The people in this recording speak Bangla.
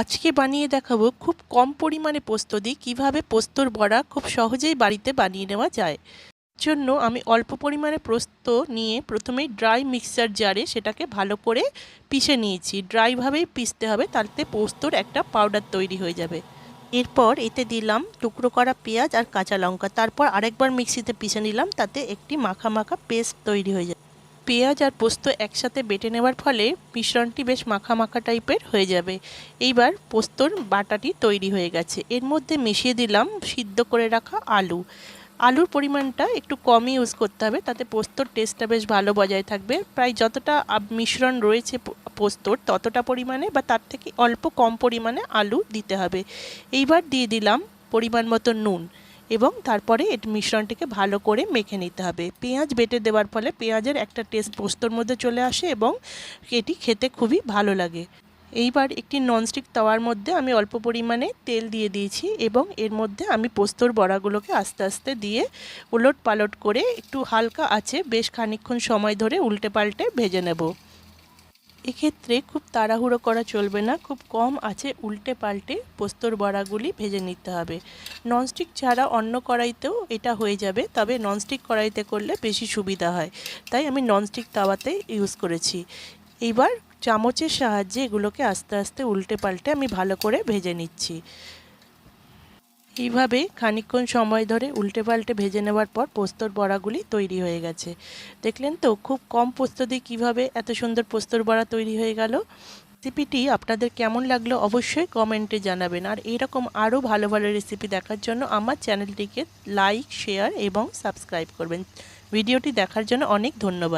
আজকে বানিয়ে দেখাবো খুব কম পরিমাণে পোস্ত দিয়ে কীভাবে পোস্তর বড়া খুব সহজেই বাড়িতে বানিয়ে নেওয়া যায়। জন্য আমি অল্প পরিমাণে পোস্ত নিয়ে প্রথমেই ড্রাই মিক্সার জারে সেটাকে ভালো করে পিষে নিয়েছি। ড্রাইভাবেই পিষতে হবে, তাতে পোস্তর একটা পাউডার তৈরি হয়ে যাবে। এরপর এতে দিলাম টুকরো করা পেঁয়াজ আর কাঁচা লঙ্কা। তারপর আরেকবার মিক্সিতে পিষে নিলাম, তাতে একটি মাখা মাখা পেস্ট তৈরি হয়ে যাবে। পেঁয়াজ আর পোস্ত একসাথে বেটে নেওয়ার ফলে মিশ্রণটি বেশ মাখা মাখা টাইপের হয়ে যাবে। এইবার পোস্তর বাটাটি তৈরি হয়ে গেছে। এর মধ্যে মিশিয়ে দিলাম সিদ্ধ করে রাখা আলু। আলুর পরিমাণটা একটু কমই ইউজ করতে হবে, তাতে পোস্তর টেস্টটা বেশ ভালো বজায় থাকবে। প্রায় যতটা মিশ্রণ রয়েছে পোস্তর, ততটা পরিমাণে বা তার থেকে অল্প কম পরিমাণে আলু দিতে হবে। এইবার দিয়ে দিলাম পরিমাণ মতো নুন। এবং তারপরে এর মিশ্রণটিকে ভালো করে মেখে নিতে হবে। পেঁয়াজ বেটে দেওয়ার ফলে পেঁয়াজের একটা টেস্ট পোস্তর মধ্যে চলে আসে এবং এটি খেতে খুবই ভালো লাগে। এইবার একটি ননস্টিক তাওয়ার মধ্যে আমি অল্প পরিমাণে তেল দিয়ে দিয়েছি এবং এর মধ্যে আমি পোস্তর বড়াগুলোকে আস্তে আস্তে দিয়ে উলট পালট করে একটু হালকা আছে, বেশ খানিক্ষণ সময় ধরে উল্টে পাল্টে ভেজে নেব। এক্ষেত্রে খুব তাড়াহুড়ো করা চলবে না, খুব কম আছে উল্টে পাল্টে পোস্তর বড়াগুলি ভেজে নিতে হবে। ননস্টিক ছাড়া অন্য কড়াইতেও এটা হয়ে যাবে, তবে ননস্টিক কড়াইতে করলে বেশি সুবিধা হয়। তাই আমি ননস্টিক তাওয়াতে ইউজ করেছি। এইবার চামচের সাহায্যে এগুলোকে আস্তে আস্তে উল্টে পাল্টে আমি ভালো করে ভেজে নিচ্ছি। এইভাবে খানিকক্ষণ সময় ধরে উল্টে পাল্টে ভেজে নেওয়ার পর পোস্তর বড়াগুলি তৈরি হয়ে গেছে। দেখলেন তো, খুব কম পোস্ত দিয়ে কীভাবে এত সুন্দর পোস্তর বড়া তৈরি হয়ে গেল? রেসিপিটি আপনাদের কেমন লাগল অবশ্যই কমেন্টে জানাবেন। আর এরকম আরও ভালো ভালো রেসিপি দেখার জন্য আমার চ্যানেলটিকে লাইক, শেয়ার এবং সাবস্ক্রাইব করবেন। ভিডিওটি দেখার জন্য অনেক ধন্যবাদ।